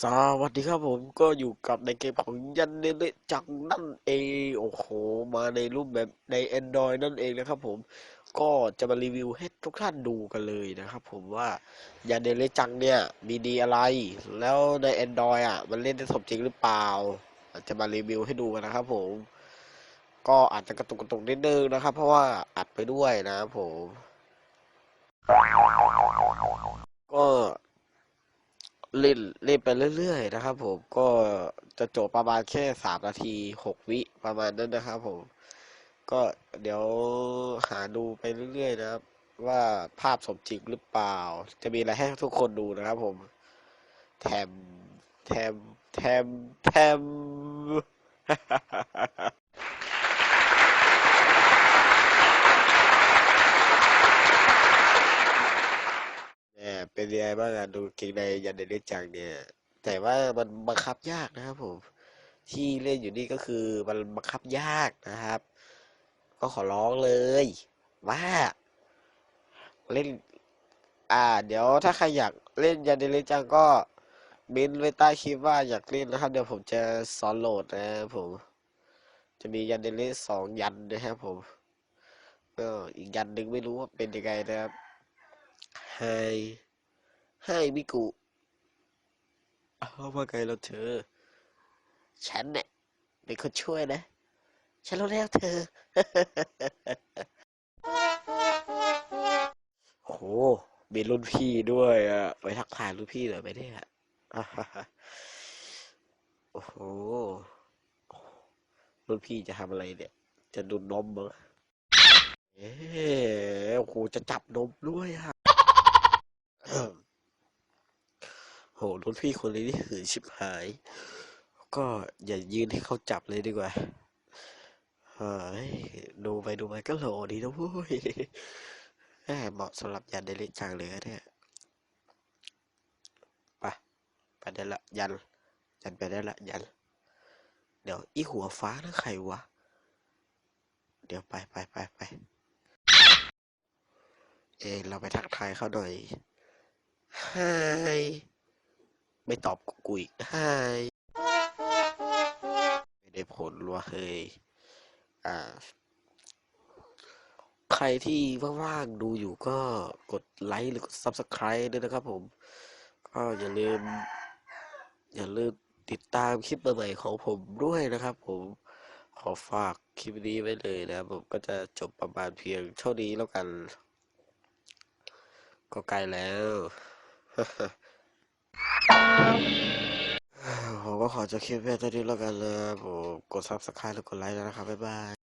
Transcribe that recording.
สวัสดีครับผมก็อยู่กับในเกมของยันเนเลจังนั่นเองโอ้โห มาในรูปแบบใน Android นั่นเองนะครับผมก็จะมารีวิวให้ทุกท่านดูกันเลยนะครับผมว่ายันเนเลจังเนี่ยมีดีอะไร แล้วใน Android อะมันเล่นได้สมจริงหรือเปล่าจจะมารีวิวให้ดูกันนะครับผมก็อาจจะกระตุกกระตุกนิดนึงนะครับ เพราะว่าอัดไปด้วยนะครับผมก็ เล่นเล่นไปเรื่อยๆนะครับ ผมก็จะจบประมาณแค่สามนาทีหกวิประมาณนั้นนะครับผม ก็เดี๋ยวหาดูไปเรื่อยๆนะครับ ว่าภาพสมจริงหรือเปล่า จะมีอะไรให้ทุกคนดูนะครับผม แถมแถมแถมแถม เนี่ยเป็นยังไงบ้างอะดูเกงในยันเดเล่จังเนี่ย แต่ว่ามันบังคับยากนะครับผม ที่เล่นอยู่นี่ก็คือมันบังคับยากนะครับ ก็ขอร้องเลย ว่า เล่น อ่า เดี๋ยวถ้าใครอยากเล่นยันเดเล่จังก็เม้นไว้ใต้คลิปว่าอยากเล่นนะครับ เดี๋ยวผมจะสอนโหลดนะผม จะมียันเดเล่สองยันนะครับผมก็อีกยันหนึ่งไม่รู้ว่าเป็นยังไงนะครับไฮไฮมิกุเอาว่าไงเราเธอ ฉันเนี่ยเป็นคนช่วยนะ ฉันรู้แล้วเธอ โหมีรุ่นพี่ด้วยอะ ไปทักทายรุ่นพี่หน่อยไหมเนี่ยโอ้โห รุ่นพี่จะทำอะไรเนี่ย จะดูดนมมั้งเอ๊ะโอ้โห จะจับนมด้วยอะ โหรุ่นพี่คนนี้นี่หือชิบหาย ก็อย่ายืนให้เขาจับเลยดีกว่าเฮ้ยดูไปดูมาก็โหลดีนะเว้ยแหมเหมาะสำหรับยันได้เล่นจังเลยเนี่ยไปไปได้ละยัน ยันไปได้ละยัน เดี๋ยวอีหัวฟ้านั่นใครวะ เดี๋ยวไปไปไปไปเอเราไปทักทายเขาหน่อยไฮ ไม่ตอบกูอีกไฮไม่ได้ผลว่ะเฮ้ยอ่า ใครที่ว่างๆดูอยู่ก็กดไลค์หรือกด Subscribe ด้วยนะครับผม ก็อย่าลืม อย่าลืมติดตามคลิปใหม่ของผมด้วยนะครับผมขอฝากคลิปนี้ไว้เลยนะครับผมก็จะจบประมาณเพียงเท่านี้แล้วกัน ก็ใกลแล้ว ผมก็ขอจะคลิปเพียงเท่านี้แล้วกันเลยผมกด Subscribe หรือกดไลค์แล้วนะครับ บ๊ายบาย